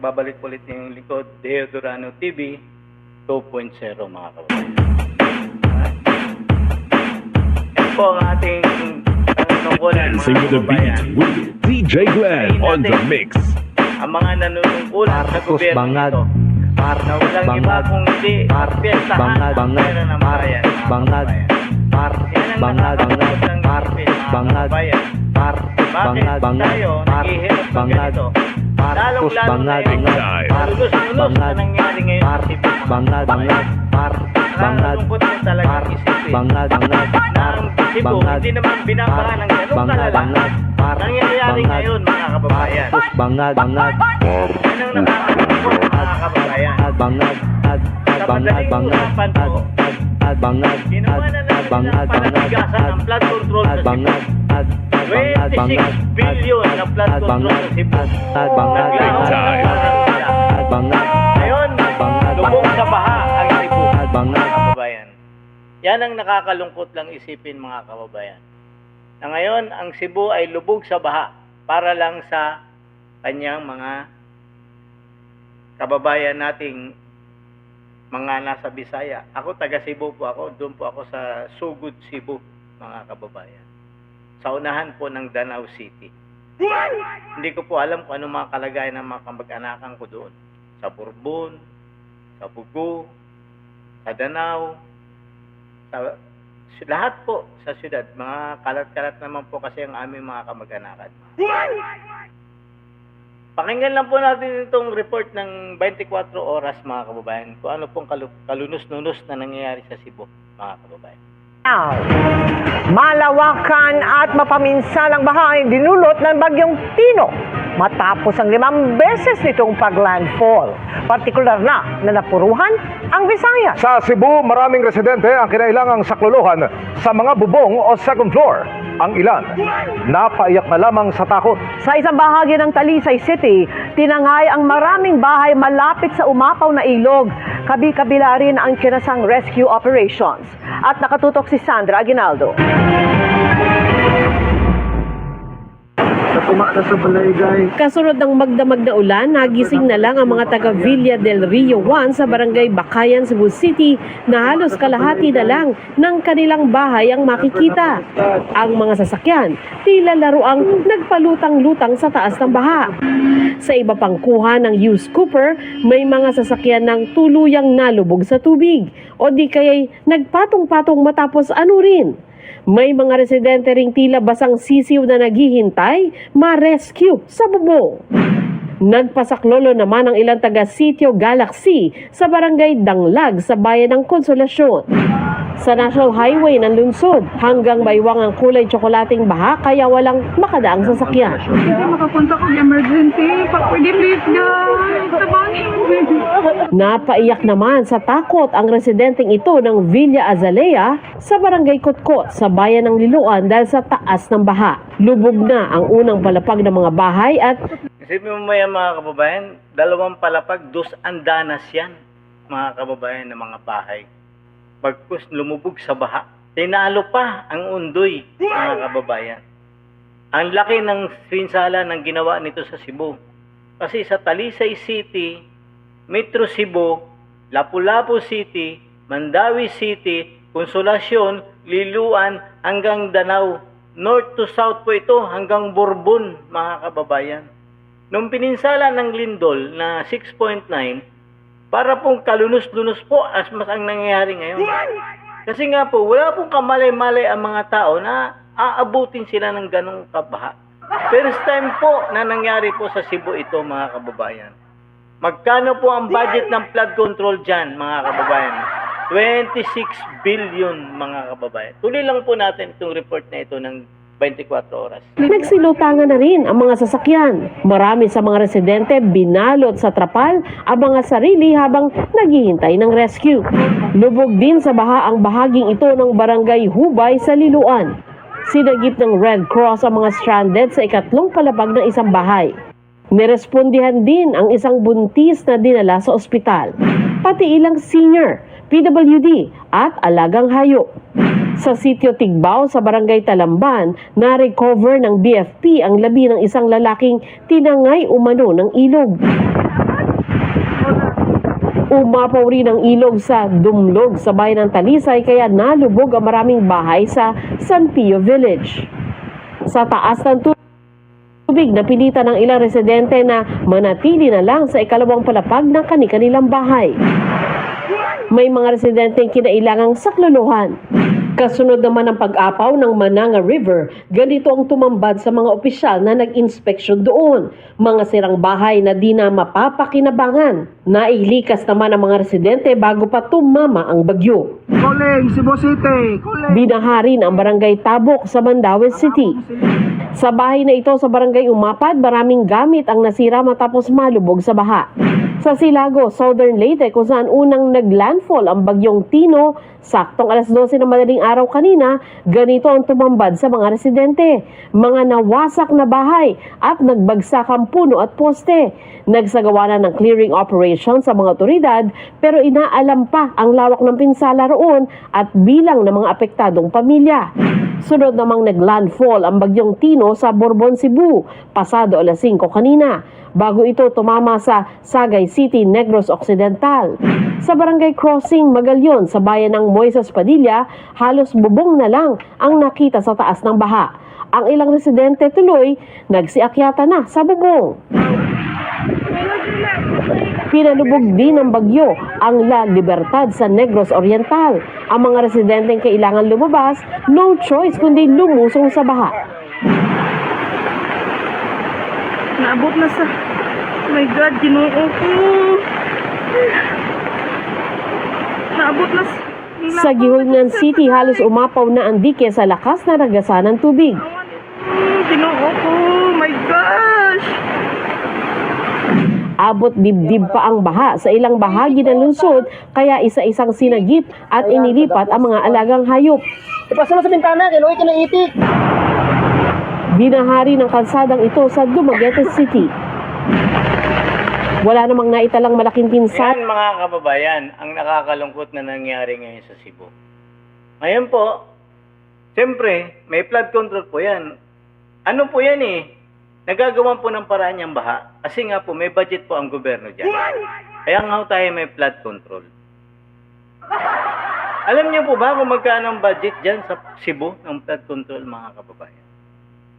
Babalik ulit yung likod, Deodorano TV 2.0 mga kababayan. Yan po ang ating tanungkulan Dancing mga with the beat kababayan. with DJ Glenn on the mix. Ang mga nanunungkulan sa Marcos gobyerno Bangag. nito. Mar Na walang iba Bangag. Bangag. ang pera ng Mar bayan. mga Bangag. Bangag. nakakatawa ng Mar isipin, mga Bangag. kababayan. Mar Bakit Bangag. tayo Mar naghihirap ng Bangag. Marcos Lalong-lalo Bangag. Bangag. Na Bangag. Mar sa Cebu, mga Bangag. Mar Bangag. Mo talaga Mar isipin. Bangag. Bangag. Cebu, Bangag. hindi naman binabaha ng ganun Bangag. kalala. Bangag. Nangyayari Bangag. ngayon mga kababayan. Bangag. Bangag. Bangag. Bangag. Bangag. Usapan Ad po, Ad Ad Bangag. Ginawa Ad na Ad natin Bangag. ang Bangag. panatigasan ng flood control sa Ad Bangag. 26 Bangag. billion na flood control sa Cebu. Time. sila. Ad Bangag. Ngayon, lubog sa baha ang Cebu. Mga kababayan. Yan ang nakakalungkot lang isipin mga kababayan. Na ngayon, ang Cebu ay lubog sa baha para lang sa kanyang mga kababayan nating mga nasa Bisaya. Ako taga Cebu po ako, doon po ako sa Sugod, Cebu, mga kababayan. Sa unahan po ng Danau City. Hindi ko po alam kung ano mga kalagayan ng mga kamag-anakan ko doon. Sa Bourbon, sa Bugo, sa Danau, sa lahat po sa syudad. Mga kalat-kalat naman po kasi ang aming mga kamag-anakan. Pakinggan lang po natin itong report ng 24 oras mga kababayan kung ano pong kalu- kalunos-nunos na nangyayari sa Cebu mga kababayan. Now, malawakan at mapaminsalang baha ay dinulot ng bagyong Tino matapos ang limang beses nitong paglandfall. Partikular na na napuruhan ang Visayas. Sa Cebu, maraming residente ang kinailangang sakluluhan sa mga bubong o second floor. Ang ilan, napaiyak na lamang sa takot. Sa isang bahagi ng Talisay City, tinangay ang maraming bahay malapit sa umapaw na ilog. Kabi-kabila rin ang kinasang rescue operations. At nakatutok si Sandra Aguinaldo. Kasunod ng magdamag ulan, nagising na lang ang mga taga Villa del Rio 1 sa barangay Bakayan, Cebu City na halos kalahati na lang ng kanilang bahay ang makikita. Ang mga sasakyan, tila laruang nagpalutang-lutang sa taas ng baha. Sa iba pang kuha ng used cooper, may mga sasakyan ng tuluyang nalubog sa tubig o di kaya'y nagpatong-patong matapos ano rin. May mga residente ring tila basang sisiw na naghihintay ma-rescue sa bubong. Nagpasaklolo naman ang ilang taga Sitio Galaxy sa barangay Danglag sa bayan ng Konsolasyon. Sa National Highway ng lungsod hanggang baywang ang kulay tsokolating baha kaya walang makadaang sasakyan. Hindi makapunta kong emergency. Pag pwede please. Tabangin Napaiyak naman sa takot ang residenteng ito ng Villa Azalea sa barangay Kotkot sa bayan ng Liloan dahil sa taas ng baha. Lubog na ang unang palapag ng mga bahay at Isipin mo maya mga kababayan, dalawang palapag, dos andanas yan, mga kababayan ng mga bahay. Pagkus lumubog sa baha, tinalo pa ang undoy, mga kababayan. Ang laki ng pinsala ng ginawa nito sa Cebu. Kasi sa Talisay City, Metro Cebu, Lapu-Lapu City, Mandawi City, Consolacion, Liluan, hanggang Danau. North to south po ito hanggang Bourbon, mga kababayan. Nung pininsala ng Lindol na 6.9, para pong kalunos-lunos po as mas ang nangyayari ngayon. Kasi nga po, wala pong kamalay-malay ang mga tao na aabutin sila ng ganong kabaha. First time po na nangyari po sa Cebu ito, mga kababayan. Magkano po ang budget ng flood control dyan, mga kababayan? 26 billion, mga kababayan. Tuloy lang po natin itong report na ito ng 24 oras. Nagsilutangan na rin ang mga sasakyan. Marami sa mga residente binalot sa trapal ang mga sarili habang naghihintay ng rescue. Lubog din sa baha ang bahaging ito ng barangay Hubay sa Liluan. Sinagip ng Red Cross ang mga stranded sa ikatlong palapag ng isang bahay. Nirespondihan din ang isang buntis na dinala sa ospital. Pati ilang senior, PWD at alagang hayop. Sa sitio Tigbao sa barangay Talamban, na-recover ng BFP ang labi ng isang lalaking tinangay umano ng ilog. Umapaw rin ang ilog sa Dumlog sa bayan ng Talisay kaya nalubog ang maraming bahay sa San Pio Village. Sa taas ng tu- tubig, napilitan ng ilang residente na manatili na lang sa ikalawang palapag ng kani-kanilang bahay. May mga residenteng kinailangang sakluluhan. Kasunod naman ang pag-apaw ng Mananga River, ganito ang tumambad sa mga opisyal na nag-inspeksyon doon. Mga sirang bahay na di na mapapakinabangan. Nailikas naman ang mga residente bago pa tumama ang bagyo. Kuling, Cebu City. Kuling. Binaharin ang barangay Tabok sa Mandaue City. Sa bahay na ito sa barangay Umapad, maraming gamit ang nasira matapos malubog sa baha. Sa Silago, Southern Leyte, kung saan unang naglandfall ang bagyong Tino, saktong alas 12 ng madaling araw kanina, ganito ang tumambad sa mga residente. Mga nawasak na bahay at nagbagsak ang puno at poste. Nagsagawa na ng clearing operation sa mga otoridad pero inaalam pa ang lawak ng pinsala roon at bilang ng mga apektadong pamilya. Sunod namang naglandfall ang bagyong Tino sa Borbon, Cebu, pasado alas 5 kanina, bago ito tumama sa Sagay City, Negros Occidental. Sa Barangay Crossing, Magalyon, sa bayan ng Moises Padilla, halos bubong na lang ang nakita sa taas ng baha. Ang ilang residente tuloy nagsiakyata na sa bubong. Pinalubog din ng bagyo ang La Libertad sa Negros Oriental. Ang mga residenteng kailangan lumabas, no choice kundi lumusong sa baha. Naabot na sa... Oh my God, ginoo ko. Naabot na sa... Sa Gihungan City, halos umapaw na ang dike sa lakas na ragasan ng tubig. Ginoo ko. My gosh. Abot dibdib pa ang baha sa ilang bahagi ng lungsod, kaya isa-isang sinagip at inilipat ang mga alagang hayop. Ipasalo sa bintana, kinuwi ka ng itik. Binahari ng kalsadang ito sa Dumaguete City. Wala namang naitalang malaking pinsan Yan mga kababayan, ang nakakalungkot na nangyari ngayon sa Cebu. Ngayon po, siyempre, may flood control po yan. Ano po yan eh? Nagagawan po ng paraan yung baha. Kasi nga po, may budget po ang gobyerno dyan. Kaya nga tayo may flood control. Alam niyo po ba kung magkano ang budget dyan sa Cebu ng flood control mga kababayan?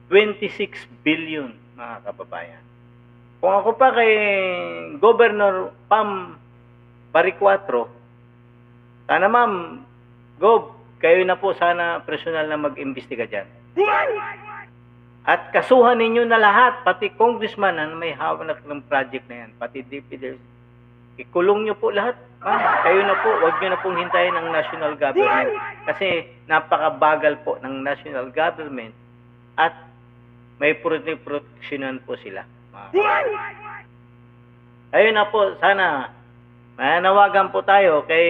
26 billion mga kababayan. Kung ako pa kay Governor Pam Baricuatro, sana ma'am, Gob, kayo na po sana personal na mag-imbestiga dyan. At kasuhan ninyo na lahat, pati congressman na may hawak ng project na yan, pati DPD. Ikulong nyo po lahat. Ma'am, kayo na po, wag nyo na pong hintayin ng national government. Kasi napakabagal po ng national government at may proteksyonan po sila. Ayun na po, sana manawagan po tayo kay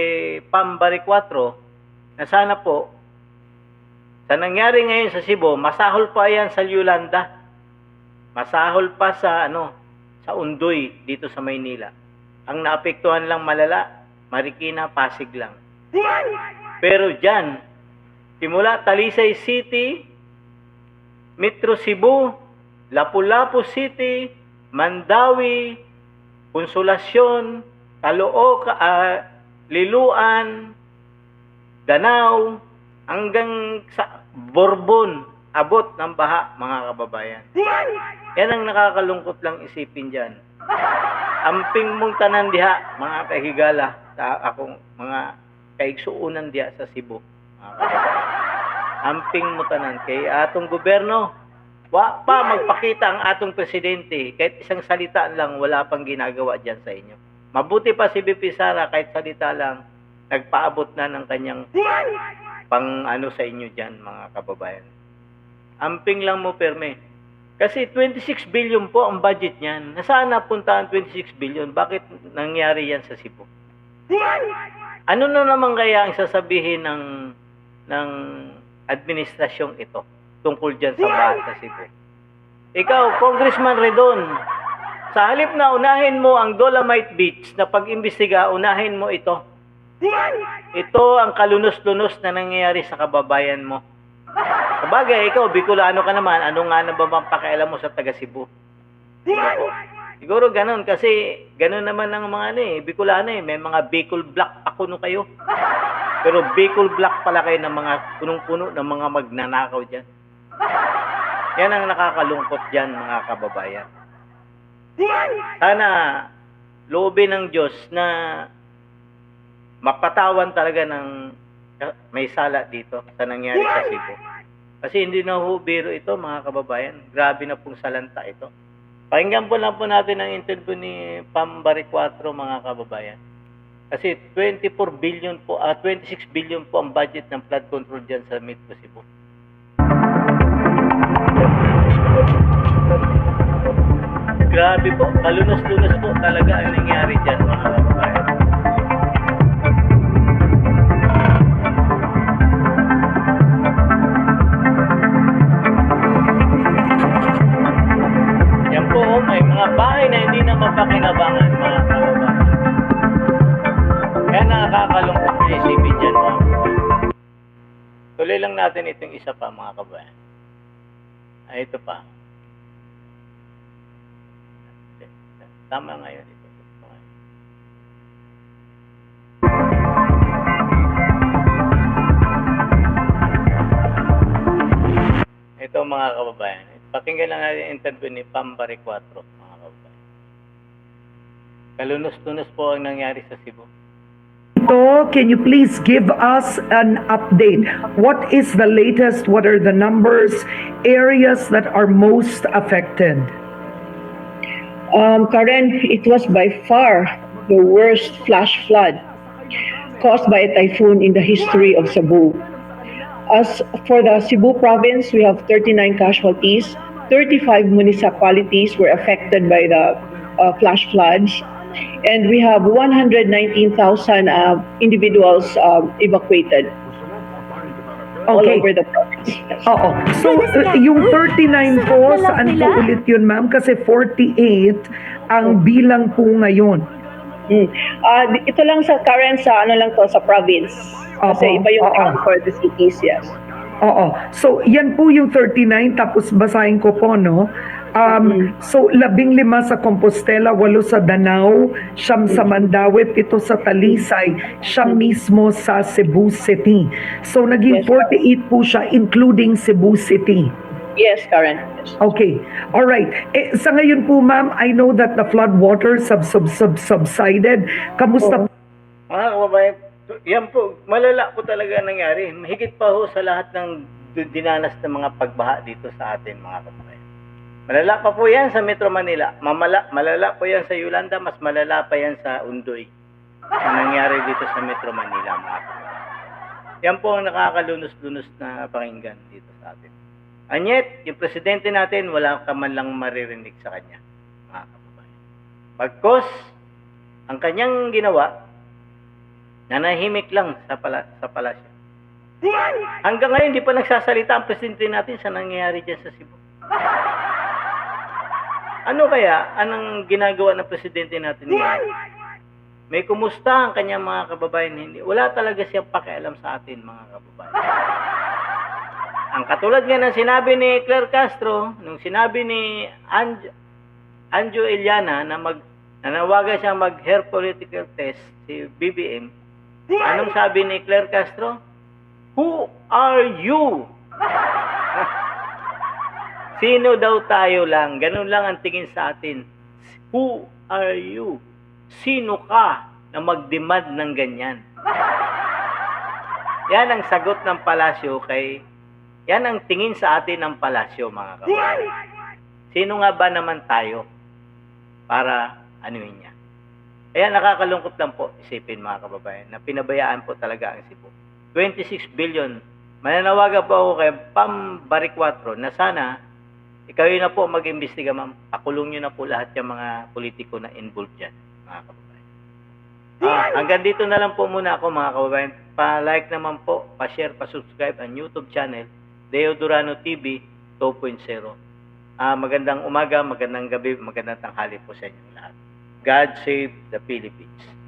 Pambari 4 na sana po sa nangyari ngayon sa Cebu, masahol pa yan sa Yolanda. Masahol pa sa ano, sa Undoy dito sa Maynila. Ang naapektuhan lang malala, Marikina, Pasig lang. Pero diyan, simula Talisay City, Metro Cebu, Lapu-Lapu City, Mandawi, Consolacion, Calooca, ah, Liluan, Danau, hanggang sa Borbon, abot ng baha, mga kababayan. Yan ang nakakalungkot lang isipin dyan. Amping mong tanan diha, mga kahigala, sa akong mga kaigsuunan diha sa Cebu. Amping mo tanan kay atong gobyerno, wa pa magpakita ang atong presidente, kahit isang salita lang, wala pang ginagawa dyan sa inyo. Mabuti pa si BP Sara, kahit salita lang, nagpaabot na ng kanyang pang ano sa inyo dyan, mga kababayan. Amping lang mo, Perme. Kasi 26 billion po ang budget niyan. Nasaan napunta ang 26 billion? Bakit nangyari yan sa Cebu? Ano na naman kaya ang sasabihin ng ng administrasyong ito tungkol dyan sa bahay sa Cebu? Ikaw, Congressman Redon, sa halip na unahin mo ang Dolomite Beach na pag-imbestiga, unahin mo ito. Ito ang kalunos-lunos na nangyayari sa kababayan mo. Sabagay, ikaw, Bicolano ka naman, ano nga na ba bang pakialam mo sa taga Cebu? Ako. Siguro ganun kasi ganun naman ang mga ano eh, Bicolano eh. May mga Bicol Black ako no kayo. Pero Bicol Black pala kayo ng mga punong-puno ng mga magnanakaw dyan. Yan ang nakakalungkot dyan mga kababayan. Sana loobin ng Diyos na mapatawan talaga ng may sala dito sa nangyari sa Cebu. Kasi hindi na ho biro ito mga kababayan. Grabe na pong salanta ito. Pakinggan po lang po natin ang interview ni Pambari 4 mga kababayan. Kasi 24 billion po, ah 26 billion po ang budget ng flood control dyan sa Metro Cebu. Grabe po, kalunos-lunos po talaga ang nangyari dyan mga kababayan. Mapakinabangan mga kababayan. Kaya nakakalungkot na isipin dyan mga kababayan. Tuloy lang natin itong isa pa mga kababayan. Ay, ito pa. Tama ngayon ito. Ito mga kababayan. Pakinggan lang natin interview ni Pambari 4 mga kababayan. Kalunos-lunos po ang nangyari sa Cebu. So, can you please give us an update? What is the latest? What are the numbers? Areas that are most affected? Um, Karen, it was by far the worst flash flood caused by a typhoon in the history of Cebu. As for the Cebu province, we have 39 casualties. 35 municipalities were affected by the uh, flash floods. And we have 119,000 uh, individuals um, evacuated all Okay. over the province. Oo. So, uh, yung 39 po, saan po ulit yun, ma'am? Kasi 48 ang bilang po ngayon. Mm. Ah, di- ito lang sa current sa ano lang to sa province. Kasi iba yung oo. count for the cities, yes. Oo. So, yan po yung 39, tapos basahin ko po, no? Um, So, labing lima sa Compostela, walo sa Danao, siyam sa Mandaue, pito sa Talisay, siyam mismo sa Cebu City. So, naging Yes, ma'am. 48 po siya, including Cebu City. Yes, Karen. Okay. All right. Eh, sa ngayon po, ma'am, I know that the flood waters have sub, sub, subsided. Kamusta Mga kababayan, to- yan po, malala po talaga ang nangyari. Mahigit pa ho sa lahat ng dinanas ng mga pagbaha dito sa atin, mga kababayan. Malala pa po yan sa Metro Manila. Mamala, malala po yan sa Yolanda, mas malala pa yan sa Undoy. Ang nangyari dito sa Metro Manila, mga kababayan. Yan po ang nakakalunos-lunos na pakinggan dito sa atin. Anyet, yung presidente natin, wala ka man lang maririnig sa kanya, mga kababayan. Pagkos, ang kanyang ginawa, nanahimik lang sa, pala, sa palasyo. Hanggang ngayon, di pa nagsasalita ang presidente natin sa nangyayari dyan sa Cebu. Ano kaya? Anong ginagawa ng presidente natin ngayon? May kumusta ang kanyang mga kababayan? Hindi. Wala talaga siyang pakialam sa atin, mga kababayan. Ang katulad nga ng sinabi ni Claire Castro, nung sinabi ni Anj Anjo Eliana na mag nanawagan siya mag hair political test si BBM. Anong sabi ni Claire Castro? Who are you? Sino daw tayo lang? Ganun lang ang tingin sa atin. Who are you? Sino ka na mag-demand ng ganyan? Yan ang sagot ng palasyo kay yan ang tingin sa atin ng palasyo, mga kababayan. Sino nga ba naman tayo para anuhin niya? Kaya nakakalungkot lang po isipin mga kababayan na pinabayaan po talaga ang Cebu. 26 billion. Mananawagan po ako kay Pam Baricuatro na sana ikaw na po mag-imbestiga ma'am. Pakulong nyo na po lahat yung mga politiko na involved dyan, mga kababayan. Ah, hanggang dito na lang po muna ako mga kababayan. Pa-like naman po, pa-share, pa-subscribe ang YouTube channel, Deo Durano TV 2.0. Ah, magandang umaga, magandang gabi, magandang tanghali po sa inyo lahat. God save the Philippines.